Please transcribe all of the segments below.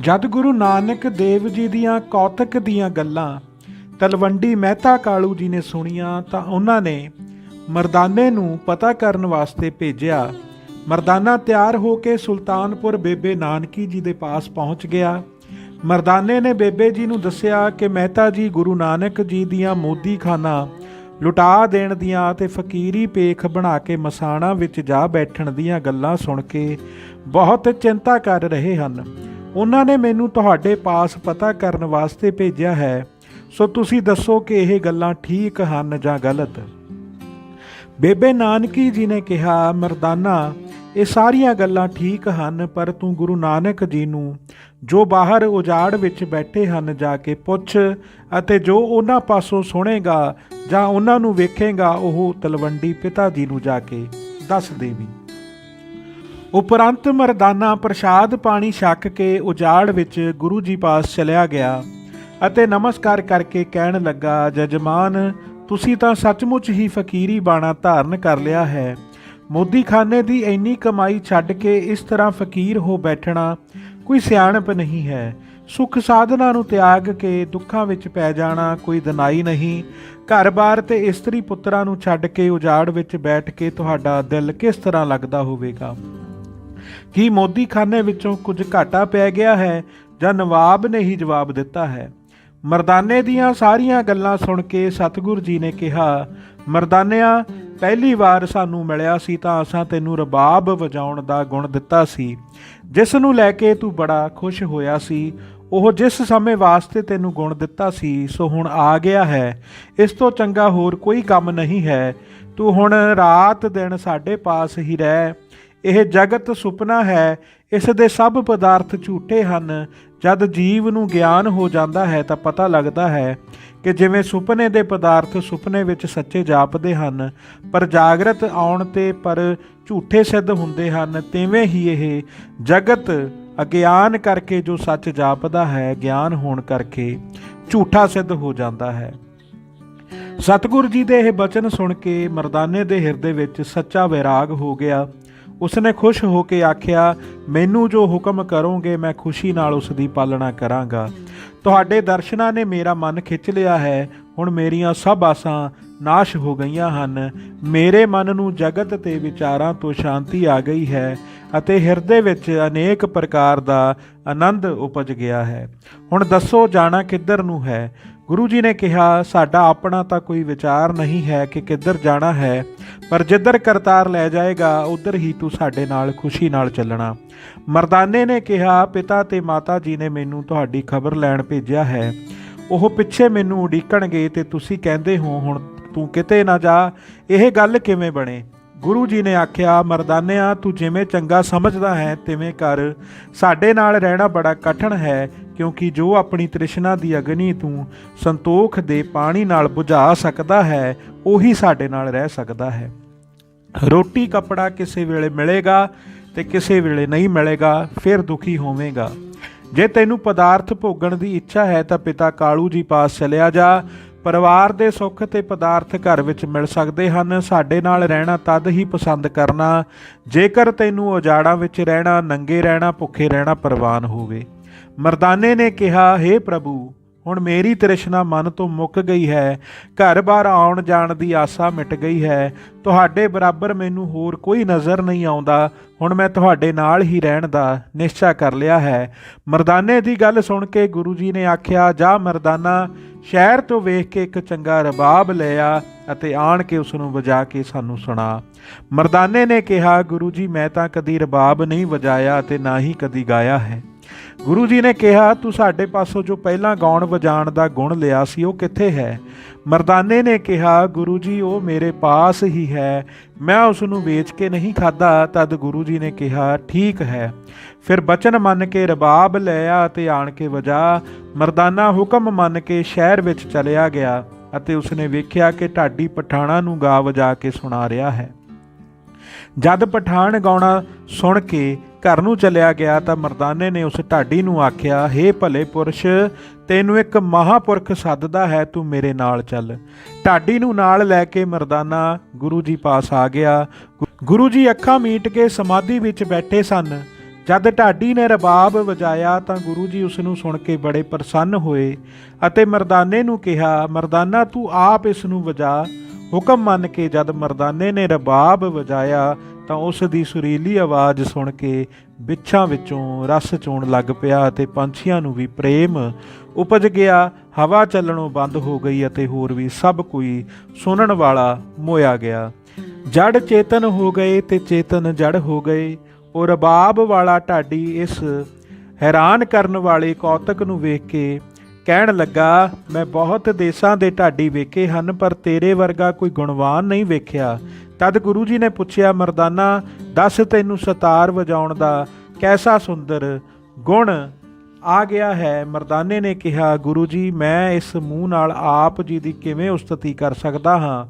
ਜਦ ਗੁਰੂ ਨਾਨਕ ਦੇਵ ਜੀ ਦੀਆਂ ਕੌਤਕ ਦੀਆਂ ਗੱਲਾਂ ਤਲਵੰਡੀ ਮਹਿਤਾ ਕਾਲੂ ਜੀ ਨੇ ਸੁਣੀਆਂ ਤਾਂ ਉਹਨਾਂ ਨੇ ਮਰਦਾਨੇ ਨੂੰ ਪਤਾ ਕਰਨ ਵਾਸਤੇ ਭੇਜਿਆ। ਮਰਦਾਨਾ ਤਿਆਰ ਹੋ ਕੇ ਸੁਲਤਾਨਪੁਰ ਬੇਬੇ ਨਾਨਕੀ ਜੀ ਦੇ ਪਾਸ ਪਹੁੰਚ ਗਿਆ। ਮਰਦਾਨੇ ਨੇ ਬੇਬੇ ਜੀ ਨੂੰ ਦੱਸਿਆ ਕਿ ਮਹਿਤਾ ਜੀ ਗੁਰੂ ਨਾਨਕ ਜੀ ਦੀਆਂ ਮੋਦੀ ਖਾਨਾ ਲੁਟਾ ਦੇਣ ਦੀਆਂ ਤੇ ਫਕੀਰੀ ਪੇਖ ਬਣਾ ਕੇ ਮਸਾਣਾ ਵਿੱਚ ਜਾ ਬੈਠਣ ਦੀਆਂ ਗੱਲਾਂ ਸੁਣ ਕੇ ਬਹੁਤ ਚਿੰਤਾ ਕਰ ਰਹੇ ਹਨ। ਉਹਨਾਂ ਨੇ ਮੈਨੂੰ ਤੁਹਾਡੇ ਪਾਸ ਪਤਾ ਕਰਨ ਵਾਸਤੇ ਭੇਜਿਆ ਹੈ, ਸੋ ਤੁਸੀਂ ਦੱਸੋ ਕਿ ਇਹ ਗੱਲਾਂ ਠੀਕ ਹਨ ਜਾਂ ਗਲਤ। ਬੇਬੇ ਨਾਨਕੀ ਜੀ ਨੇ ਕਿਹਾ, ਮਰਦਾਨਾ, ਇਹ ਸਾਰੀਆਂ ਗੱਲਾਂ ਠੀਕ ਹਨ, ਪਰ ਤੂੰ ਗੁਰੂ ਨਾਨਕ ਜੀ ਨੂੰ ਜੋ ਬਾਹਰ ਉਜਾੜ ਵਿੱਚ ਬੈਠੇ ਹਨ ਜਾ ਕੇ ਪੁੱਛ ਅਤੇ ਜੋ ਉਹਨਾਂ ਪਾਸੋਂ ਸੁਣੇਗਾ ਜਾਂ ਉਹਨਾਂ ਨੂੰ ਵੇਖੇਗਾ, ਉਹ ਤਲਵੰਡੀ ਪਿਤਾ ਜੀ ਨੂੰ ਜਾ ਕੇ ਦੱਸ ਦੇਵੀ। ਉਪਰੰਤ ਮਰਦਾਨਾ ਪ੍ਰਸ਼ਾਦ ਪਾਣੀ ਛੱਕ ਕੇ ਉਜਾੜ ਵਿੱਚ ਗੁਰੂ ਜੀ ਪਾਸ ਚਲਿਆ ਗਿਆ ਅਤੇ ਨਮਸਕਾਰ ਕਰਕੇ ਕਹਿਣ ਲੱਗਾ, ਜਜਮਾਨ, ਤੁਸੀਂ ਤਾਂ ਸੱਚਮੁੱਚ ਹੀ ਫਕੀਰੀ ਬਾਣਾ ਧਾਰਨ ਕਰ ਲਿਆ ਹੈ। ਮੋਦੀਖਾਨੇ ਦੀ ਇੰਨੀ ਕਮਾਈ ਛੱਡ ਕੇ ਇਸ ਤਰ੍ਹਾਂ ਫਕੀਰ ਹੋ ਬੈਠਣਾ ਕੋਈ ਸਿਆਣਪ ਨਹੀਂ ਹੈ। ਸੁਖ ਸਾਧਨਾ ਨੂੰ ਤਿਆਗ ਕੇ ਦੁੱਖਾਂ ਵਿੱਚ ਪੈ ਜਾਣਾ ਕੋਈ ਦਨਾਈ ਨਹੀਂ। ਘਰ-ਬਾਰ ਤੇ ਇਸਤਰੀ ਪੁੱਤਰਾਂ ਨੂੰ ਛੱਡ ਕੇ ਉਜਾੜ ਵਿੱਚ ਬੈਠ ਕੇ ਤੁਹਾਡਾ ਦਿਲ ਕਿਸ ਤਰ੍ਹਾਂ ਲੱਗਦਾ ਹੋਵੇਗਾ? ਕੀ ਮੋਦੀ ਖਾਨੇ ਵਿੱਚੋਂ ਕੁਝ ਘਾਟਾ ਪੈ ਗਿਆ ਹੈ ਜਾਂ ਨਵਾਬ ਨੇ ਹੀ ਜਵਾਬ ਦਿੱਤਾ ਹੈ? ਮਰਦਾਨੇ ਦੀਆਂ ਸਾਰੀਆਂ ਗੱਲਾਂ ਸੁਣ ਕੇ ਸਤਿਗੁਰੂ ਜੀ ਨੇ ਕਿਹਾ, ਮਰਦਾਨਿਆ, ਪਹਿਲੀ ਵਾਰ ਸਾਨੂੰ ਮਿਲਿਆ ਸੀ ਤਾਂ ਅਸਾਂ ਤੈਨੂੰ ਰਬਾਬ ਵਜਾਉਣ ਦਾ ਗੁਣ ਦਿੱਤਾ ਸੀ। ਜਿਸ ਨੂੰ ਲੈ ਕੇ ਤੂੰ ਬੜਾ ਖੁਸ਼ ਹੋਇਆ ਸੀ, ਉਹ ਜਿਸ ਸਮੇਂ ਵਾਸਤੇ ਤੈਨੂੰ ਗੁਣ ਦਿੱਤਾ ਸੀ, ਸੋ ਹੁਣ ਆ ਗਿਆ ਹੈ। ਇਸ ਤੋਂ ਚੰਗਾ ਹੋਰ ਕੋਈ ਕੰਮ ਨਹੀਂ ਹੈ। ਤੂੰ ਹੁਣ ਰਾਤ ਦਿਨ ਸਾਡੇ ਪਾਸ ਹੀ ਰਹਿ। ਇਹ ਜਗਤ ਸੁਪਨਾ ਹੈ, ਇਸ ਦੇ ਸਭ ਪਦਾਰਥ ਝੂਠੇ ਹਨ। ਜਦ ਜੀਵ ਨੂੰ ਗਿਆਨ ਹੋ ਜਾਂਦਾ ਹੈ ਤਾਂ ਪਤਾ ਲੱਗਦਾ ਹੈ ਕਿ ਜਿਵੇਂ ਸੁਪਨੇ ਦੇ ਪਦਾਰਥ ਸੁਪਨੇ ਵਿੱਚ ਸੱਚੇ ਜਾਪਦੇ ਹਨ, ਪਰ ਜਾਗਰਤ ਆਉਣ ਤੇ ਪਰ ਝੂਠੇ ਸਿੱਧ ਹੁੰਦੇ ਹਨ, ਤਿਵੇਂ ਹੀ ਇਹ ਜਗਤ ਅਗਿਆਨ ਕਰਕੇ ਜੋ ਸੱਚ ਜਾਪਦਾ ਹੈ, ਗਿਆਨ ਹੋਣ ਕਰਕੇ ਝੂਠਾ ਸਿੱਧ ਹੋ ਜਾਂਦਾ ਹੈ। ਸਤਿਗੁਰੂ ਜੀ ਦੇ ਇਹ ਬਚਨ ਸੁਣ ਕੇ ਮਰਦਾਨੇ ਦੇ ਹਿਰਦੇ ਵਿੱਚ ਸੱਚਾ ਵਿਰਾਗ ਹੋ ਗਿਆ। ਉਸਨੇ ਖੁਸ਼ ਹੋ ਕੇ ਆਖਿਆ, ਮੈਨੂੰ ਜੋ ਹੁਕਮ ਕਰੋਗੇ, ਮੈਂ ਖੁਸ਼ੀ ਨਾਲ ਉਸ ਦੀ ਪਾਲਣਾ ਕਰਾਂਗਾ। ਤੁਹਾਡੇ ਦਰਸ਼ਨਾਂ ਨੇ ਮੇਰਾ ਮਨ ਖਿੱਚ ਲਿਆ ਹੈ। ਹੁਣ ਮੇਰੀਆਂ ਸਭ ਆਸਾਂ ਨਾਸ਼ ਹੋ ਗਈਆਂ ਹਨ। ਮੇਰੇ ਮਨ ਨੂੰ ਜਗਤ ਤੇ ਵਿਚਾਰਾਂ ਤੋਂ ਸ਼ਾਂਤੀ ਆ ਗਈ ਹੈ ਅਤੇ ਹਿਰਦੇ ਵਿੱਚ ਅਨੇਕ ਪ੍ਰਕਾਰ ਦਾ ਆਨੰਦ ਉਪਜ ਗਿਆ ਹੈ। ਹੁਣ ਦੱਸੋ, ਜਾਣਾ ਕਿੱਧਰ ਨੂੰ ਹੈ? ਗੁਰੂ ਜੀ ਨੇ ਕਿਹਾ, ਸਾਡਾ ਆਪਣਾ ਤਾਂ ਕੋਈ ਵਿਚਾਰ ਨਹੀਂ ਹੈ ਕਿ ਕਿੱਧਰ ਜਾਣਾ ਹੈ, ਪਰ ਜਿੱਧਰ ਕਰਤਾਰ ਲੈ ਜਾਏਗਾ, ਉਧਰ ਹੀ ਤੂੰ ਸਾਡੇ ਨਾਲ ਖੁਸ਼ੀ ਨਾਲ ਚੱਲਣਾ। ਮਰਦਾਨੇ ਨੇ ਕਿਹਾ, ਪਿਤਾ ਤੇ ਮਾਤਾ ਜੀ ਨੇ ਮੈਨੂੰ ਤੁਹਾਡੀ ਖਬਰ ਲੈਣ ਭੇਜਿਆ ਹੈ। ਉਹ ਪਿੱਛੇ ਮੈਨੂੰ ਉਡੀਕਣਗੇ ਤੇ ਤੁਸੀਂ ਕਹਿੰਦੇ ਹੋ, ਹੁਣ ਤੂੰ ਕਿਤੇ ਨਾ ਜਾ, ਇਹ ਗੱਲ ਕਿਵੇਂ ਬਣੇ? ਗੁਰੂ ਜੀ ਨੇ ਆਖਿਆ, ਮਰਦਾਨਿਆ, ਤੂੰ ਜਿਵੇਂ ਚੰਗਾ ਸਮਝਦਾ ਹੈ, ਤਿਵੇਂ ਕਰ। ਸਾਡੇ ਨਾਲ ਰਹਿਣਾ ਬੜਾ ਕਠਿਨ ਹੈ ਕਿਉਂਕਿ ਜੋ ਆਪਣੀ ਤ੍ਰਿਸ਼ਨਾ ਦੀ ਅਗਨੀ ਤੂੰ ਸੰਤੋਖ ਦੇ ਪਾਣੀ ਨਾਲ ਬੁਝਾ ਸਕਦਾ ਹੈ, ਉਹੀ ਸਾਡੇ ਨਾਲ ਰਹਿ ਸਕਦਾ ਹੈ। ਰੋਟੀ ਕੱਪੜਾ ਕਿਸੇ ਵੇਲੇ ਮਿਲੇਗਾ ਤੇ ਕਿਸੇ ਵੇਲੇ ਨਹੀਂ ਮਿਲੇਗਾ, ਫਿਰ ਦੁਖੀ ਹੋਵੇਂਗਾ। ਜੇ ਤੈਨੂੰ ਪਦਾਰਥ ਭੋਗਣ ਦੀ ਇੱਛਾ ਹੈ ਤਾਂ ਪਿਤਾ ਕਾਲੂ ਜੀ ਪਾਸ ਚਲਿਆ ਜਾ। ਪਰਿਵਾਰ ਦੇ ਸੁੱਖ ਤੇ ਪਦਾਰਥ ਘਰ ਵਿੱਚ ਮਿਲ ਸਕਦੇ ਹਨ, ਸਾਡੇ ਨਾਲ ਰਹਿਣਾ ਤਦ ਹੀ ਪਸੰਦ ਕਰਨਾ। ਜੇਕਰ ਤੈਨੂੰ ਉਜਾੜਾਂ ਵਿੱਚ ਰਹਿਣਾ, ਨੰਗੇ ਰਹਿਣਾ, ਭੁੱਖੇ ਰਹਿਣਾ ਪ੍ਰਵਾਨ ਹੋਵੇ। ਮਰਦਾਨੇ ਨੇ ਕਿਹਾ हे ਪ੍ਰਭੂ, ਹੁਣ ਮੇਰੀ ਤ੍ਰਿਸ਼ਨਾ ਮਨ ਤੋਂ ਮੁੱਕ ਗਈ ਹੈ। ਘਰ-ਬਾਰ ਆਉਣ ਜਾਣ ਦੀ ਆਸਾ ਮਿਟ ਗਈ ਹੈ। ਤੁਹਾਡੇ ਬਰਾਬਰ ਮੈਨੂੰ ਹੋਰ ਕੋਈ ਨਜ਼ਰ ਨਹੀਂ ਆਉਂਦਾ। ਹੁਣ ਮੈਂ ਤੁਹਾਡੇ ਨਾਲ ਹੀ ਰਹਿਣ ਦਾ ਨਿਸ਼ਚਾ ਕਰ ਲਿਆ ਹੈ। ਮਰਦਾਨੇ ਦੀ ਗੱਲ ਸੁਣ ਕੇ ਗੁਰੂ ਜੀ ਨੇ ਆਖਿਆ, ਜਾ ਮਰਦਾਨਾ, ਸ਼ਹਿਰ ਤੋਂ ਵੇਖ ਕੇ ਇੱਕ ਚੰਗਾ ਰਬਾਬ ਲੈ ਆ ਅਤੇ ਆਣ ਕੇ ਉਸ ਨੂੰ ਵਜਾ ਕੇ ਸਾਨੂੰ ਸੁਣਾ। ਮਰਦਾਨੇ ਨੇ ਕਿਹਾ, ਗੁਰੂ ਜੀ, ਮੈਂ ਤਾਂ ਕਦੀ ਰਬਾਬ ਨਹੀਂ ਵਜਾਇਆ ਤੇ ਨਾ ਹੀ ਕਦੀ ਗਾਇਆ ਹੈ। ਗੁਰੂ ਜੀ ਨੇ ਕਿਹਾ, ਤੂੰ ਸਾਡੇ ਪਾਸੋਂ ਜੋ ਪਹਿਲਾਂ ਗਾਉਣ ਵਜਾਉਣ ਦਾ ਗੁਣ ਲਿਆ ਸੀ, ਉਹ ਕਿੱਥੇ ਹੈ? ਮਰਦਾਨੇ ਨੇ ਕਿਹਾ, ਗੁਰੂ ਜੀ, ਉਹ ਮੇਰੇ ਪਾਸ ਹੀ ਹੈ। ਮੈਂ ਉਸ ਨੂੰ ਵੇਚ ਕੇ ਨਹੀਂ ਖਾਦਾ ਤਦ ਗੁਰੂ ਜੀ ਨੇ ਕਿਹਾ, ਠੀਕ ਹੈ। ਫਿਰ ਬਚਨ ਮੰਨ ਕੇ ਰਬਾਬ ਲੈ ਆ ਤੇ ਆਣ ਕੇ ਵਜਾ। ਮਰਦਾਨਾ ਹੁਕਮ ਮੰਨ ਕੇ ਸ਼ਹਿਰ ਵਿੱਚ ਚਲਿਆ ਗਿਆ ਅਤੇ ਉਸਨੇ ਵੇਖਿਆ ਕਿ ਢਾਡੀ ਪਠਾਣਾ ਨੂੰ ਗਾ ਵਜਾ ਕੇ ਸੁਣਾ ਰਿਹਾ ਹੈ। ਜਦ ਪਠਾਨ ਗਾਉਣਾ ਸੁਣ ਕੇ ਘਰ ਨੂੰ ਚਲਿਆ ਗਿਆ ਤਾਂ ਮਰਦਾਨੇ ਨੇ ਉਸ ਢਾਡੀ ਨੂੰ ਆਖਿਆ हे ਭਲੇ ਪੁਰਸ਼, ਤੈਨੂੰ ਇੱਕ ਮਹਾਪੁਰਖ ਸੱਦਦਾ ਹੈ, ਤੂੰ ਮੇਰੇ ਨਾਲ ਚੱਲ। ਢਾਡੀ ਨੂੰ ਨਾਲ ਲੈ ਕੇ ਮਰਦਾਨਾ ਗੁਰੂ ਜੀ ਪਾਸ ਆ ਗਿਆ। ਗੁਰੂ ਜੀ ਅੱਖਾਂ ਮੀਟ ਕੇ ਸਮਾਧੀ ਵਿੱਚ ਬੈਠੇ ਸਨ। ਜਦ ਢਾਡੀ ਨੇ ਰਬਾਬ ਵਜਾਇਆ ਤਾਂ ਗੁਰੂ ਜੀ ਉਸ ਨੂੰ ਸੁਣ ਕੇ ਬੜੇ ਪ੍ਰਸੰਨ ਹੋਏ ਅਤੇ ਮਰਦਾਨੇ ਨੂੰ ਕਿਹਾ, ਮਰਦਾਨਾ, ਤੂੰ ਆਪ ਇਸ ਨੂੰ ਵਜਾ। ਹੁਕਮ ਮੰਨ ਕੇ ਜਦ ਮਰਦਾਨੇ ਨੇ ਰਬਾਬ ਵਜਾਇਆ ਤਾਂ ਉਸ ਦੀ ਸੁਰੀਲੀ ਆਵਾਜ਼ ਸੁਣ ਕੇ ਬਿੱਛਾਂ ਵਿੱਚੋਂ ਰਸ ਚੋਣ ਲੱਗ ਪਿਆ ਅਤੇ ਪੰਛੀਆਂ ਨੂੰ ਵੀ ਪ੍ਰੇਮ ਉਪਜ ਗਿਆ। ਹਵਾ ਚੱਲਣੋਂ ਬੰਦ ਹੋ ਗਈ ਅਤੇ ਹੋਰ ਵੀ ਸਭ ਕੋਈ ਸੁਣਨ ਵਾਲਾ ਮੋਇਆ ਗਿਆ। ਜੜ ਚੇਤਨ ਹੋ ਗਏ ਤੇ ਚੇਤਨ ਜੜ ਹੋ ਗਏ। ਉਹ ਰਬਾਬ ਵਾਲਾ ਢਾਡੀ ਇਸ ਹੈਰਾਨ ਕਰਨ ਵਾਲੇ ਕੌਤਕ ਨੂੰ ਵੇਖ ਕੇ ਕਹਿਣ ਲੱਗਾ, ਮੈਂ ਬਹੁਤ ਦੇਸਾਂ ਦੇ ਢਾਡੀ ਵੇਖੇ ਹਨ, ਪਰ ਤੇਰੇ ਵਰਗਾ ਕੋਈ ਗੁਣਵਾਨ ਨਹੀਂ ਵੇਖਿਆ। ਤਦ ਗੁਰੂ ਜੀ ਨੇ ਪੁੱਛਿਆ, ਮਰਦਾਨਾ, ਦੱਸ ਤੈਨੂੰ ਸਤਾਰ ਵਜਾਉਣ ਦਾ ਕੈਸਾ ਸੁੰਦਰ ਗੁਣ ਆ ਗਿਆ ਹੈ? ਮਰਦਾਨੇ ਨੇ ਕਿਹਾ, ਗੁਰੂ ਜੀ, ਮੈਂ ਇਸ ਮੂੰਹ ਨਾਲ ਆਪ ਜੀ ਦੀ ਕਿਵੇਂ ਉਸਤਤੀ ਕਰ ਸਕਦਾ ਹਾਂ?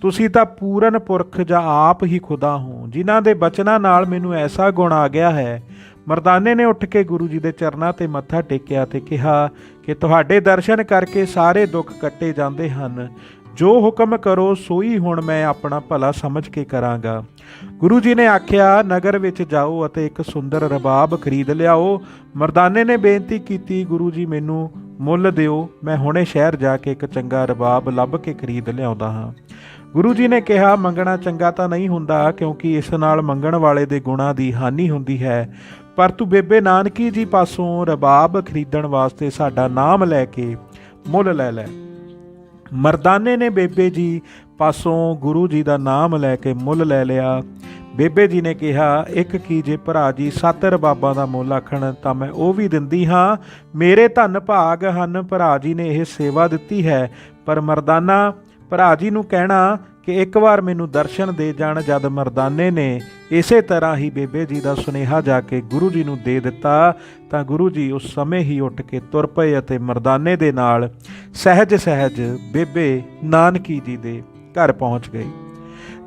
ਤੁਸੀਂ ਤਾਂ ਪੂਰਨ ਪੁਰਖ ਜਾਂ ਆਪ ਹੀ ਖੁਦਾ ਹੋ। ਜਿਨ੍ਹਾਂ ਦੇ ਬਚਨਾਂ ਨਾਲ ਮੈਨੂੰ ਐਸਾ ਗੁਣ ਆ ਗਿਆ ਹੈ ਮਰਦਾਨੇ ਨੇ ਉੱਠ ਕੇ ਗੁਰੂ ਜੀ ਦੇ ਚਰਨਾਂ ਤੇ ਮੱਥਾ ਟੇਕਿਆ ਤੇ ਕਿਹਾ ਕਿ ਤੁਹਾਡੇ ਦਰਸ਼ਨ ਕਰਕੇ ਸਾਰੇ ਦੁੱਖ ਕੱਟੇ ਜਾਂਦੇ ਹਨ। ਜੋ ਹੁਕਮ ਕਰੋ, ਸੋਈ ਹੁਣ ਮੈਂ ਆਪਣਾ ਭਲਾ ਸਮਝ ਕੇ ਕਰਾਂਗਾ। ਗੁਰੂ ਜੀ ਨੇ ਆਖਿਆ, ਨਗਰ ਵਿੱਚ ਜਾਓ ਅਤੇ ਇੱਕ ਸੁੰਦਰ ਰਬਾਬ ਖਰੀਦ ਲਿਆਓ। ਮਰਦਾਨੇ ਨੇ ਬੇਨਤੀ ਕੀਤੀ, ਗੁਰੂ ਜੀ ਮੈਨੂੰ ਮੁੱਲ ਦਿਓ, ਮੈਂ ਹੁਣੇ ਸ਼ਹਿਰ ਜਾ ਕੇ ਇੱਕ ਚੰਗਾ ਰਬਾਬ ਲੱਭ ਕੇ ਖਰੀਦ ਲਿਆਉਂਦਾ ਹਾਂ। ਗੁਰੂ ਜੀ ਨੇ ਕਿਹਾ, ਮੰਗਣਾ ਚੰਗਾ ਤਾਂ ਨਹੀਂ ਹੁੰਦਾ, ਕਿਉਂਕਿ ਇਸ ਨਾਲ ਮੰਗਣ ਵਾਲੇ ਦੇ ਗੁਣਾਂ ਦੀ ਹਾਨੀ ਹੁੰਦੀ ਹੈ। ਪਰ ਤੂੰ ਬੇਬੇ ਨਾਨਕੀ ਜੀ ਪਾਸੋਂ ਰਬਾਬ ਖਰੀਦਣ ਵਾਸਤੇ ਸਾਡਾ ਨਾਮ ਲੈ ਕੇ ਮੁੱਲ ਲੈ ਲੈ। ਮਰਦਾਨੇ ਨੇ ਬੇਬੇ ਜੀ ਪਾਸੋਂ ਗੁਰੂ ਜੀ ਦਾ ਨਾਮ ਲੈ ਕੇ ਮੁੱਲ ਲੈ ਲਿਆ। ਬੇਬੇ ਜੀ ਨੇ ਕਿਹਾ, ਇੱਕ ਕੀ ਜੇ ਭਰਾ ਜੀ ਸੱਤ ਰਬਾਬਾਂ ਦਾ ਮੁੱਲ ਆਖਣ, ਤਾਂ ਮੈਂ ਉਹ ਵੀ ਦਿੰਦੀ ਹਾਂ। ਮੇਰੇ ਧੰਨ ਭਾਗ ਹਨ, ਭਰਾ ਜੀ ਨੇ ਇਹ ਸੇਵਾ ਦਿੱਤੀ ਹੈ। ਪਰ ਮਰਦਾਨਾ, ਭਰਾ ਜੀ ਨੂੰ ਕਹਿਣਾ ਕਿ ਇੱਕ ਵਾਰ ਮੈਨੂੰ ਦਰਸ਼ਨ ਦੇ ਜਾਣ ਜਦ ਮਰਦਾਨੇ ਨੇ ਇਸੇ ਤਰ੍ਹਾਂ ਹੀ ਬੇਬੇ ਜੀ ਦਾ ਸੁਨੇਹਾ ਜਾ ਕੇ ਗੁਰੂ ਜੀ ਨੂੰ ਦੇ ਦਿੱਤਾ, ਤਾਂ ਗੁਰੂ ਜੀ ਉਸ ਸਮੇਂ ਹੀ ਉੱਠ ਕੇ ਤੁਰ ਪਏ ਅਤੇ ਮਰਦਾਨੇ ਦੇ ਨਾਲ ਸਹਿਜ ਸਹਿਜ ਬੇਬੇ ਨਾਨਕੀ ਜੀ ਦੇ ਘਰ ਪਹੁੰਚ ਗਏ।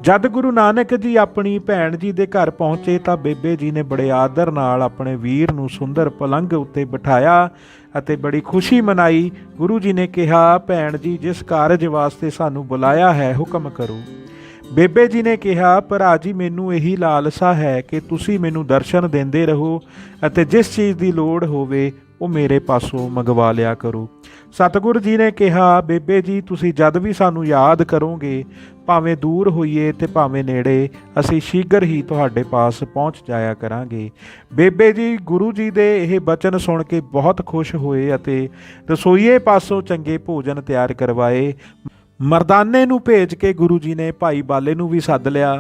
ਜਦ ਗੁਰੂ ਨਾਨਕ ਜੀ ਆਪਣੀ ਭੈਣ ਜੀ ਦੇ ਘਰ ਪਹੁੰਚੇ ਤਾਂ ਬੇਬੇ ਜੀ ਨੇ ਬੜੇ ਆਦਰ ਨਾਲ ਆਪਣੇ ਵੀਰ ਨੂੰ ਸੁੰਦਰ ਪਲੰਘ ਉੱਤੇ ਬਿਠਾਇਆ ਅਤੇ ਬੜੀ ਖੁਸ਼ੀ ਮਨਾਈ। ਗੁਰੂ ਜੀ ਨੇ ਕਿਹਾ, ਭੈਣ ਜੀ, ਜਿਸ ਕਾਰਜ ਵਾਸਤੇ ਸਾਨੂੰ ਬੁਲਾਇਆ ਹੈ, ਹੁਕਮ ਕਰੋ। ਬੇਬੇ ਜੀ ਨੇ ਕਿਹਾ, ਭਰਾ ਜੀ, ਮੈਨੂੰ ਇਹੀ ਲਾਲਸਾ ਹੈ ਕਿ ਤੁਸੀਂ ਮੈਨੂੰ ਦਰਸ਼ਨ ਦਿੰਦੇ ਰਹੋ ਅਤੇ ਜਿਸ ਚੀਜ਼ ਦੀ ਲੋੜ ਹੋਵੇ, ਉਹ ਮੇਰੇ ਪਾਸੋਂ ਮੰਗਵਾ ਲਿਆ ਕਰੋ। ਸਤਿਗੁਰੂ ਜੀ ਨੇ ਕਿਹਾ, ਬੇਬੇ ਜੀ, ਤੁਸੀਂ ਜਦ ਵੀ ਸਾਨੂੰ ਯਾਦ ਕਰੋਗੇ, ਭਾਵੇਂ ਦੂਰ ਹੋਈਏ ਤੇ ਭਾਵੇਂ ਨੇੜੇ, ਅਸੀਂ ਸ਼ੀਘਰ ਹੀ ਤੁਹਾਡੇ ਪਾਸ ਪਹੁੰਚ ਜਾਇਆ ਕਰਾਂਗੇ। ਬੇਬੇ ਜੀ, ਗੁਰੂ ਜੀ ਦੇ ਇਹ ਬਚਨ ਸੁਣ ਕੇ ਬਹੁਤ ਖੁਸ਼ ਹੋਏ ਅਤੇ ਰਸੋਈਏ ਪਾਸੋਂ ਚੰਗੇ ਭੋਜਨ ਤਿਆਰ ਕਰਵਾਏ। ਮਰਦਾਨੇ ਨੂੰ ਭੇਜ ਕੇ ਗੁਰੂ ਜੀ ਨੇ ਭਾਈ ਬਾਲੇ ਨੂੰ ਵੀ ਸੱਦ ਲਿਆ।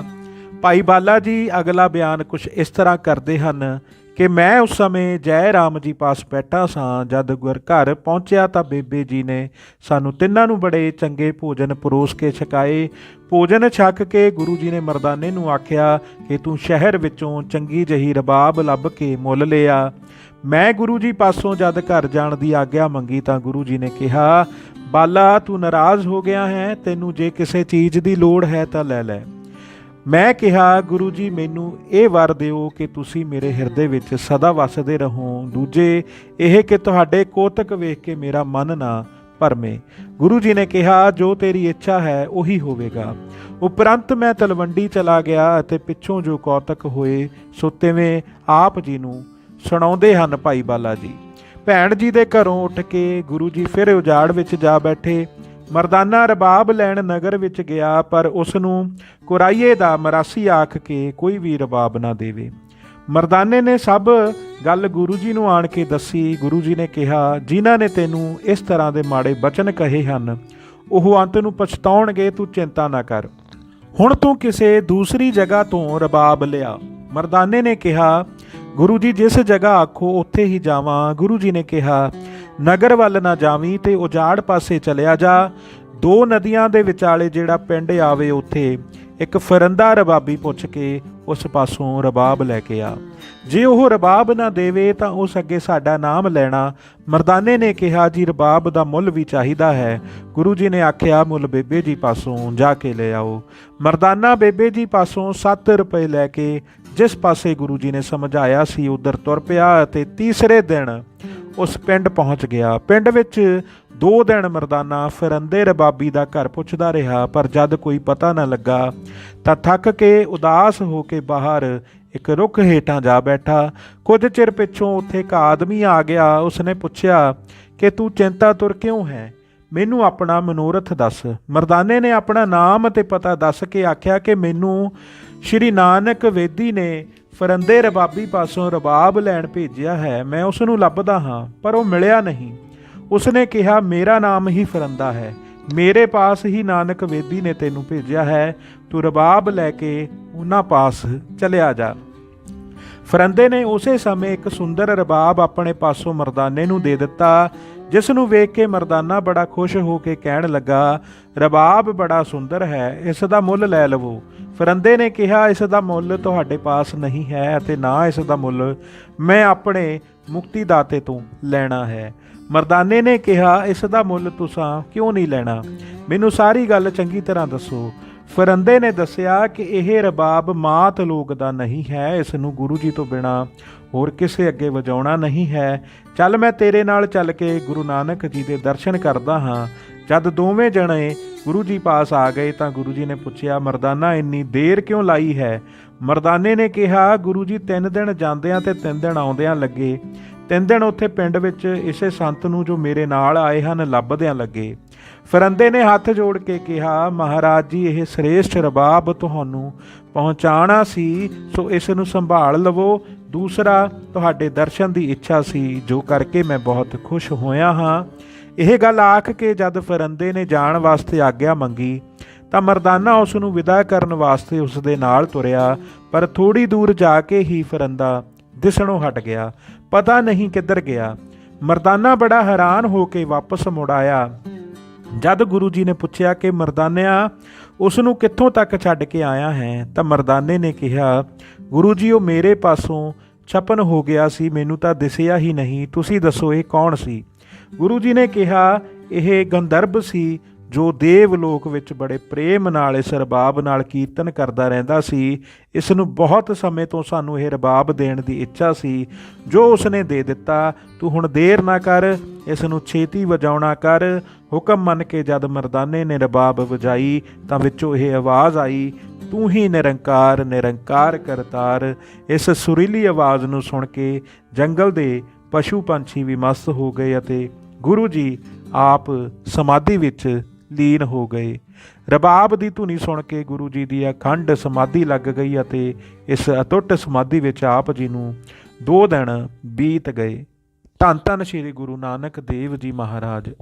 ਭਾਈ ਬਾਲਾ ਜੀ, ਅਗਲਾ ਬਿਆਨ ਕੁਝ ਇਸ ਤਰ੍ਹਾਂ ਕਰਦੇ ਹਨ ਕਿ ਮੈਂ ਉਸ ਸਮੇਂ ਜੈ ਰਾਮ ਜੀ ਪਾਸ ਬੈਠਾ ਸਾਂ, ਜਦ ਗੁਰ ਘਰ ਪਹੁੰਚਿਆ ਤਾਂ ਬੇਬੇ ਜੀ ਨੇ ਸਾਨੂੰ ਤਿੰਨਾਂ ਨੂੰ ਬੜੇ ਚੰਗੇ ਭੋਜਨ ਪਰੋਸ ਕੇ ਛਕਾਏ। ਭੋਜਨ ਛਕ ਕੇ ਗੁਰੂ ਜੀ ਨੇ ਮਰਦਾਨੇ ਨੂੰ ਆਖਿਆ ਕਿ ਤੂੰ ਸ਼ਹਿਰ ਵਿੱਚੋਂ ਚੰਗੀ ਜਹੀ ਰਬਾਬ ਲੱਭ ਕੇ ਮੁੱਲ ਲਿਆ। ਮੈਂ ਗੁਰੂ ਜੀ ਪਾਸੋਂ ਜਦ ਘਰ ਜਾਣ ਦੀ ਆਗਿਆ ਮੰਗੀ ਤਾਂ ਗੁਰੂ ਜੀ ਨੇ ਕਿਹਾ, ਬਾਲਾ, ਤੂੰ ਨਾਰਾਜ਼ ਹੋ ਗਿਆ ਹੈ, ਤੈਨੂੰ ਜੇ ਕਿਸੇ ਚੀਜ਼ ਦੀ ਲੋੜ ਹੈ ਤਾਂ ਲੈ ਲੈ। ਮੈਂ ਕਿਹਾ, ਗੁਰੂ ਜੀ, ਮੈਨੂੰ ਇਹ ਵਰ ਦਿਓ ਕਿ ਤੁਸੀਂ ਮੇਰੇ ਹਿਰਦੇ ਵਿੱਚ ਸਦਾ ਵਸਦੇ ਰਹੋ। ਦੂਜੇ, ਇਹ ਕਿ ਤੁਹਾਡੇ ਕੋਤਕ ਵੇਖ ਕੇ ਮੇਰਾ ਮਨ ਨਾ ਭਰਮੇ। ਗੁਰੂ ਜੀ ਨੇ ਕਿਹਾ, ਜੋ ਤੇਰੀ ਇੱਛਾ ਹੈ, ਉਹੀ ਹੋਵੇਗਾ। ਉਪਰੰਤ ਮੈਂ ਤਲਵੰਡੀ ਚਲਾ ਗਿਆ ਅਤੇ ਪਿੱਛੋਂ ਜੋ ਕੌਤਕ ਹੋਏ, ਸੋ ਤਿਵੇਂ ਆਪ ਜੀ ਨੂੰ ਸੁਣਾਉਂਦੇ ਹਨ ਭਾਈ ਬਾਲਾ ਜੀ। ਭੈਣ ਜੀ ਦੇ ਘਰੋਂ ਉੱਠ ਕੇ ਗੁਰੂ ਜੀ ਫਿਰ ਉਜਾੜ ਵਿੱਚ ਜਾ ਬੈਠੇ। ਮਰਦਾਨਾ ਰਬਾਬ ਲੈਣ ਨਗਰ ਵਿੱਚ ਗਿਆ, ਪਰ ਉਸ ਨੂੰ ਕੁਰਾਈਏ ਦਾ ਮਰਾਸੀ ਆਖ ਕੇ ਕੋਈ ਵੀ ਰਬਾਬ ਨਾ ਦੇਵੇ। ਮਰਦਾਨੇ ਨੇ ਸਭ ਗੱਲ ਗੁਰੂ ਜੀ ਨੂੰ ਆਣ ਕੇ ਦੱਸੀ। ਗੁਰੂ ਜੀ ਨੇ ਕਿਹਾ, ਜਿਨ੍ਹਾਂ ਨੇ ਤੈਨੂੰ ਇਸ ਤਰ੍ਹਾਂ ਦੇ ਮਾੜੇ ਬਚਨ ਕਹੇ ਹਨ, ਉਹ ਅੰਤ ਨੂੰ ਪਛਤਾਉਣਗੇ, ਤੂੰ ਚਿੰਤਾ ਨਾ ਕਰ। ਹੁਣ ਤੂੰ ਕਿਸੇ ਦੂਸਰੀ ਜਗ੍ਹਾ ਤੋਂ ਰਬਾਬ ਲਿਆ। ਮਰਦਾਨੇ ਨੇ ਕਿਹਾ, ਗੁਰੂ ਜੀ, ਜਿਸ ਜਗ੍ਹਾ ਆਖੋ, ਉੱਥੇ ਹੀ ਜਾਵਾਂ। ਗੁਰੂ ਜੀ ਨੇ ਕਿਹਾ ਨਗਰ ਵੱਲ ਨਾ ਜਾਵੀਂ ਤੇ ਉਜਾੜ ਪਾਸੇ ਚਲਿਆ ਜਾ। ਦੋ ਨਦੀਆਂ ਦੇ ਵਿਚਾਲੇ ਜਿਹੜਾ ਪਿੰਡ ਆਵੇ, ਉੱਥੇ ਇੱਕ ਫਰੰਦਾ ਰਬਾਬੀ ਪੁੱਛ ਕੇ ਉਸ ਪਾਸੋਂ ਰਬਾਬ ਲੈ ਕੇ ਆ। ਜੇ ਉਹ ਰਬਾਬ ਨਾ ਦੇਵੇ ਤਾਂ ਉਸ ਅੱਗੇ ਸਾਡਾ ਨਾਮ ਲੈਣਾ। ਮਰਦਾਨੇ ਨੇ ਕਿਹਾ, ਜੀ, ਰਬਾਬ ਦਾ ਮੁੱਲ ਵੀ ਚਾਹੀਦਾ ਹੈ। ਗੁਰੂ ਜੀ ਨੇ ਆਖਿਆ, ਮੁੱਲ ਬੇਬੇ ਜੀ ਪਾਸੋਂ ਜਾ ਕੇ ਲੈ ਆਓ। ਮਰਦਾਨਾ ਬੇਬੇ ਜੀ ਪਾਸੋਂ 7 ਰੁਪਏ ਲੈ ਕੇ ਜਿਸ ਪਾਸੇ ਗੁਰੂ ਜੀ ਨੇ ਸਮਝਾਇਆ ਸੀ, ਉਧਰ ਤੁਰ ਪਿਆ ਅਤੇ ਤੀਸਰੇ ਦਿਨ ਉਸ ਪਿੰਡ ਪਹੁੰਚ ਗਿਆ। ਪਿੰਡ ਵਿੱਚ ਦੋ ਦਿਨ ਮਰਦਾਨਾ ਫਿਰੰਦੇ ਰਬਾਬੀ ਦਾ ਘਰ ਪੁੱਛਦਾ ਰਿਹਾ, ਪਰ ਜਦ ਕੋਈ ਪਤਾ ਨਾ ਲੱਗਾ ਤਾਂ ਥੱਕ ਕੇ ਉਦਾਸ ਹੋ ਕੇ ਬਾਹਰ ਇੱਕ ਰੁੱਖ ਹੇਠਾਂ ਜਾ ਬੈਠਾ। ਕੁਝ ਚਿਰ ਪਿੱਛੋਂ ਉੱਥੇ ਇੱਕ ਆਦਮੀ ਆ ਗਿਆ। ਉਸਨੇ ਪੁੱਛਿਆ, ਕਿ ਤੂੰ ਚਿੰਤਾ ਤੁਰ ਕਿਉਂ ਹੈ? ਮੈਨੂੰ ਆਪਣਾ ਮਨੋਰਥ ਦੱਸ। ਮਰਦਾਨੇ ਨੇ ਆਪਣਾ ਨਾਮ ਅਤੇ ਪਤਾ ਦੱਸ ਕੇ ਆਖਿਆ ਕਿ ਮੈਨੂੰ ਸ਼੍ਰੀ ਨਾਨਕ ਵੇਦੀ ਨੇ ਫਰੰਦੇ ਰਬਾਬੀ ਪਾਸੋਂ ਰਬਾਬ ਲੈਣ ਭੇਜਿਆ ਹੈ, ਮੈਂ ਉਸ ਨੂੰ ਲੱਭਦਾ ਹਾਂ, ਪਰ ਉਹ ਮਿਲਿਆ ਨਹੀਂ। ਉਸਨੇ ਕਿਹਾ, ਮੇਰਾ ਨਾਮ ਹੀ ਫਰੰਦਾ ਹੈ। ਮੇਰੇ ਪਾਸ ਹੀ ਨਾਨਕ ਵੇਦੀ ਨੇ ਤੈਨੂੰ ਭੇਜਿਆ ਹੈ। ਤੂੰ ਰਬਾਬ ਲੈ ਕੇ ਉਹਨਾਂ ਪਾਸ ਚਲਿਆ ਜਾ। ਫਰੰਦੇ ਨੇ ਉਸੇ ਸਮੇਂ ਇੱਕ ਸੁੰਦਰ ਰਬਾਬ ਆਪਣੇ ਪਾਸੋਂ ਮਰਦਾਨੇ ਨੂੰ ਦੇ ਦਿੱਤਾ। ਜਿਸ ਨੂੰ ਵੇਖ ਕੇ ਮਰਦਾਨਾ ਬੜਾ ਖੁਸ਼ ਹੋ ਕੇ ਕਹਿਣ ਲੱਗਾ, ਰਬਾਬ ਬੜਾ ਸੁੰਦਰ ਹੈ, ਇਸ ਦਾ ਮੁੱਲ ਲੈ ਲਵੋ। ਫਰੰਦੇ ਨੇ ਕਿਹਾ, ਇਸ ਦਾ ਮੁੱਲ ਤੁਹਾਡੇ ਪਾਸ ਨਹੀਂ ਹੈ ਅਤੇ ਨਾ ਇਸ ਦਾ ਮੁੱਲ ਮੈਂ ਆਪਣੇ ਮੁਕਤੀ ਦਾਤੇ ਤੋਂ ਲੈਣਾ ਹੈ। ਮਰਦਾਨੇ ਨੇ ਕਿਹਾ, ਇਸ ਦਾ ਮੁੱਲ ਤੁਸੀਂ ਕਿਉਂ ਨਹੀਂ ਲੈਣਾ? ਮੈਨੂੰ ਸਾਰੀ ਗੱਲ ਚੰਗੀ ਤਰ੍ਹਾਂ ਦੱਸੋ। ਫਰੰਦੇ ਨੇ ਦੱਸਿਆ ਕਿ ਇਹ ਰਬਾਬ ਮਾਤ ਲੋਕ ਦਾ ਨਹੀਂ ਹੈ, ਇਸ ਨੂੰ ਗੁਰੂ ਜੀ ਤੋਂ ਬਿਨਾ ਹੋਰ ਕਿਸੇ ਅੱਗੇ ਵਜਾਉਣਾ ਨਹੀਂ ਹੈ। ਚੱਲ ਮੈਂ ਤੇਰੇ ਨਾਲ ਚੱਲ ਕੇ ਗੁਰੂ ਨਾਨਕ ਜੀ ਦੇ ਦਰਸ਼ਨ ਕਰਦਾ ਹਾਂ। ਜਦ ਦੋਵੇਂ ਜਣੇ ਗੁਰੂ ਜੀ ਪਾਸ ਆ ਗਏ ਤਾਂ ਗੁਰੂ ਜੀ ਨੇ ਪੁੱਛਿਆ, ਮਰਦਾਨਾ, ਇੰਨੀ ਦੇਰ ਕਿਉਂ ਲਾਈ ਹੈ? ਮਰਦਾਨੇ ਨੇ ਕਿਹਾ, ਗੁਰੂ ਜੀ, ਤਿੰਨ ਦਿਨ ਜਾਂਦਿਆਂ ਤੇ ਤਿੰਨ ਦਿਨ ਆਉਂਦਿਆਂ ਲੱਗੇ। ਤਿੰਨ ਦਿਨ ਉੱਥੇ ਪਿੰਡ ਵਿੱਚ ਇਸੇ ਸੰਤ ਨੂੰ ਜੋ ਮੇਰੇ ਨਾਲ ਆਏ ਹਨ, ਲੱਭਦਿਆਂ ਲੱਗੇ। ਫਰੰਦੇ ਨੇ ਹੱਥ ਜੋੜ ਕੇ ਕਿਹਾ, ਮਹਾਰਾਜ ਜੀ, ਇਹ ਸ੍ਰੇਸ਼ਟ ਰਬਾਬ ਤੁਹਾਨੂੰ ਪਹੁੰਚਾਣਾ ਸੀ, ਸੋ ਇਸ ਨੂੰ ਸੰਭਾਲ ਲਵੋ। ਦੂਸਰਾ, ਤੁਹਾਡੇ ਦਰਸ਼ਨ ਦੀ ਇੱਛਾ ਸੀ, ਜੋ ਕਰਕੇ ਮੈਂ ਬਹੁਤ ਖੁਸ਼ ਹੋਇਆ ਹਾਂ। ਇਹ ਗੱਲ ਆਖ ਕੇ ਜਦ ਫਰੰਦੇ ਨੇ ਜਾਣ ਵਾਸਤੇ ਆਗਿਆ ਮੰਗੀ, ਤਾਂ ਮਰਦਾਨਾ ਉਸ ਨੂੰ ਵਿਦਾ ਕਰਨ ਵਾਸਤੇ ਉਸ ਦੇ ਨਾਲ ਤੁਰਿਆ, ਪਰ ਥੋੜੀ ਦੂਰ ਜਾ ਕੇ ਹੀ ਫਰੰਦਾ ਦਿਸਣੋਂ ਹਟ ਗਿਆ। ਪਤਾ ਨਹੀਂ ਕਿੱਧਰ ਗਿਆ। ਮਰਦਾਨਾ ਬੜਾ ਹੈਰਾਨ ਹੋ ਕੇ ਵਾਪਸ ਮੁੜ ਆਇਆ। ਜਦ ਗੁਰੂ ਜੀ ਨੇ ਪੁੱਛਿਆ ਕਿ ਮਰਦਾਨਿਆ ਉਸ ਨੂੰ ਕਿੱਥੋਂ ਤੱਕ ਛੱਡ ਕੇ ਆਇਆ ਹੈ? ਤਾਂ ਮਰਦਾਨੇ ਨੇ ਕਿਹਾ, ਗੁਰੂ ਜੀ, ਉਹ ਮੇਰੇ ਪਾਸੋਂ ਛਪਨ ਹੋ ਗਿਆ ਸੀ, ਮੈਨੂੰ ਤਾਂ ਦਿਸਿਆ ਹੀ ਨਹੀਂ। ਤੁਸੀਂ ਦੱਸੋ, ਇਹ ਕੌਣ ਸੀ? ਗੁਰੂ ਜੀ ਨੇ ਕਿਹਾ, ਇਹ ਗੰਧਰਬ ਸੀ ਜੋ ਦੇਵ ਲੋਕ ਵਿੱਚ ਬੜੇ ਪ੍ਰੇਮ ਨਾਲ ਇਸ ਰਬਾਬ ਨਾਲ ਕੀਰਤਨ ਕਰਦਾ ਰਹਿੰਦਾ ਸੀ, ਇਸ ਨੂੰ ਬਹੁਤ ਸਮੇਂ ਤੋਂ ਸਾਨੂੰ ਇਹ ਰਬਾਬ ਦੇਣ ਦੀ ਇੱਛਾ ਸੀ। ਜੋ ਉਸਨੇ ਦੇ ਦਿੱਤਾ, ਤੂੰ ਹੁਣ ਦੇਰ ਨਾ ਕਰ, ਇਸ ਨੂੰ ਛੇਤੀ ਵਜਾਉਣਾ ਕਰ। ਹੁਕਮ ਮੰਨ ਕੇ ਜਦ ਮਰਦਾਨੇ ਨੇ ਰਬਾਬ ਵਜਾਈ, ਤਾਂ ਵਿੱਚੋਂ ਇਹ ਆਵਾਜ਼ ਆਈ, ਤੂੰ ਹੀ ਨਿਰੰਕਾਰ ਨਿਰੰਕਾਰ ਕਰਤਾਰ। ਇਸ ਸੁਰੀਲੀ ਆਵਾਜ਼ ਨੂੰ ਸੁਣ ਕੇ ਜੰਗਲ ਦੇ ਪਸ਼ੂ ਪੰਛੀ ਵੀ ਮਸਤ ਹੋ ਗਏ ਅਤੇ ਗੁਰੂ ਜੀ ਆਪ ਸਮਾਧੀ ਵਿੱਚ ਲੀਨ ਹੋ ਗਏ। ਰਬਾਬ ਦੀ ਧੁਨੀ ਸੁਣ ਕੇ ਗੁਰੂ ਜੀ ਦੀ ਅਖੰਡ ਸਮਾਧੀ ਲੱਗ ਗਈ ਅਤੇ ਇਸ ਅਟੁੱਟ ਸਮਾਧੀ ਵਿੱਚ ਆਪ ਜੀ ਨੂੰ ਦੋ ਦਿਨ ਬੀਤ ਗਏ। ਧੰਨ ਧੰਨ ਸ੍ਰੀ ਗੁਰੂ ਨਾਨਕ ਦੇਵ ਜੀ ਮਹਾਰਾਜ।